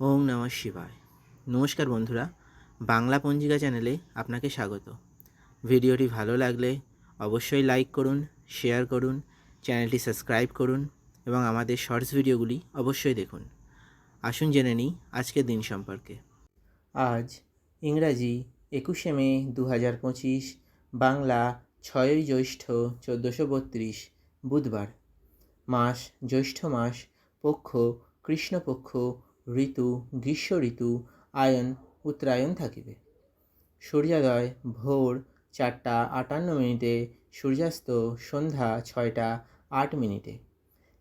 ওম নমঃ শিবায়। নমস্কার বন্ধুরা, বাংলা পঞ্জিকা চ্যানেলে আপনাকে স্বাগত। ভিডিওটি ভালো লাগলে অবশ্যই লাইক করুন, শেয়ার করুন, চ্যানেলটি সাবস্ক্রাইব করুন এবং আমাদের শর্টস ভিডিওগুলি অবশ্যই দেখুন। আসুন জেনে নিই আজকের দিন সম্পর্কে। আজ ইংরাজি একুশে মে দু হাজার পঁচিশ, বাংলা ছয়ই জ্যৈষ্ঠ চোদ্দোশো বত্রিশ, বুধবার। মাস জ্যৈষ্ঠ মাস, পক্ষ, কৃষ্ণপক্ষ ঋতু, গ্রীষ্ম ঋতু, আয়ন, উত্তরায়ণ থাকিবে। সূর্যোদয়, ভোর চারটা আটান্ন মিনিটে, সূর্যাস্ত সন্ধ্যা ছয়টা আট মিনিটে।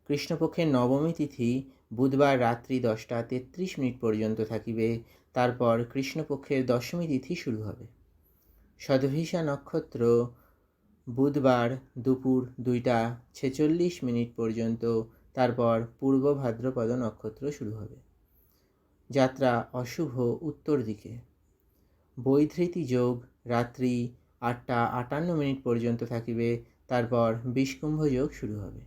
কৃষ্ণপক্ষের নবমী তিথি বুধবার রাত্রি দশটা তেত্রিশ মিনিট পর্যন্ত থাকিবে, তারপর কৃষ্ণপক্ষের দশমী তিথি শুরু হবে। শতভিষা নক্ষত্র বুধবার দুপুর দুইটা ছেচল্লিশ মিনিট পর্যন্ত, তারপর পূর্ব ভাদ্রপদ নক্ষত্র শুরু হবে। যাত্রা অশুভ উত্তর দিকে। বৈধৃতি যোগ রাত্রি আটটা আটান্ন মিনিট পর্যন্ত থাকিবে, তারপর বিষকুম্ভ যোগ শুরু হবে।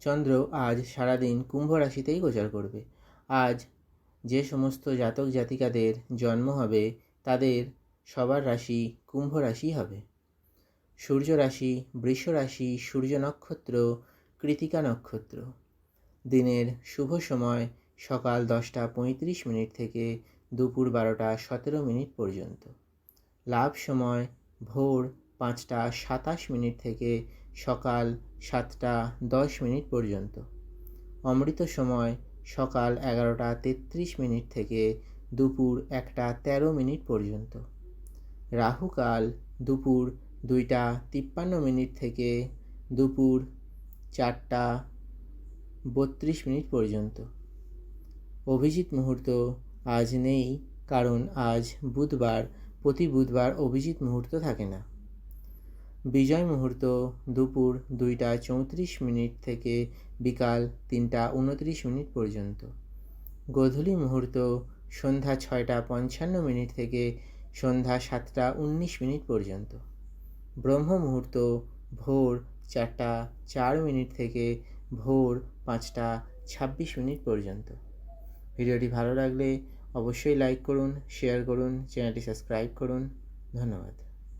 চন্দ্র আজ সারাদিন কুম্ভ রাশিতেই গোচর করবে। আজ যে সমস্ত জাতক জাতিকাদের জন্ম হবে, তাদের সবার রাশি কুম্ভ রাশি হবে। সূর্য রাশি, বৃষ রাশি, সূর্য নক্ষত্র, কৃতিকা নক্ষত্র। দিনের শুভ সময় সকাল দশটা পঁয়ত্রিশ মিনিট থেকে দুপুর বারোটা সতেরো মিনিট পর্যন্ত। লাভ সময় ভোর পাঁচটা সাতাশ মিনিট থেকে সকাল সাতটা দশ মিনিট পর্যন্ত। অমৃত সময় সকাল এগারোটা তেত্রিশ মিনিট থেকে দুপুর একটা তেরো মিনিট পর্যন্ত। রাহুকাল দুপুর দুইটা তিপ্পান্ন মিনিট থেকে দুপুর চারটা বত্রিশ মিনিট পর্যন্ত। অভিজিৎ মুহূর্ত আজ নেই, কারণ আজ বুধবার, প্রতি বুধবার অভিজিৎ মুহূর্ত থাকে না। বিজয় মুহূর্ত দুপুর দুইটা চৌত্রিশ মিনিট থেকে বিকাল তিনটা উনত্রিশ মিনিট পর্যন্ত। গোধূলি মুহূর্ত সন্ধ্যা ছয়টা পঞ্চান্ন মিনিট থেকে সন্ধ্যা সাতটা উনিশ মিনিট পর্যন্ত। ব্রহ্ম মুহূর্ত ভোর চারটা চার মিনিট থেকে ভোর পাঁচটা ছাব্বিশ মিনিট পর্যন্ত। ভিডিওটি ভালো লাগলে অবশ্যই লাইক করুন শেয়ার করুন চ্যানেলটি সাবস্ক্রাইব করুন। ধন্যবাদ।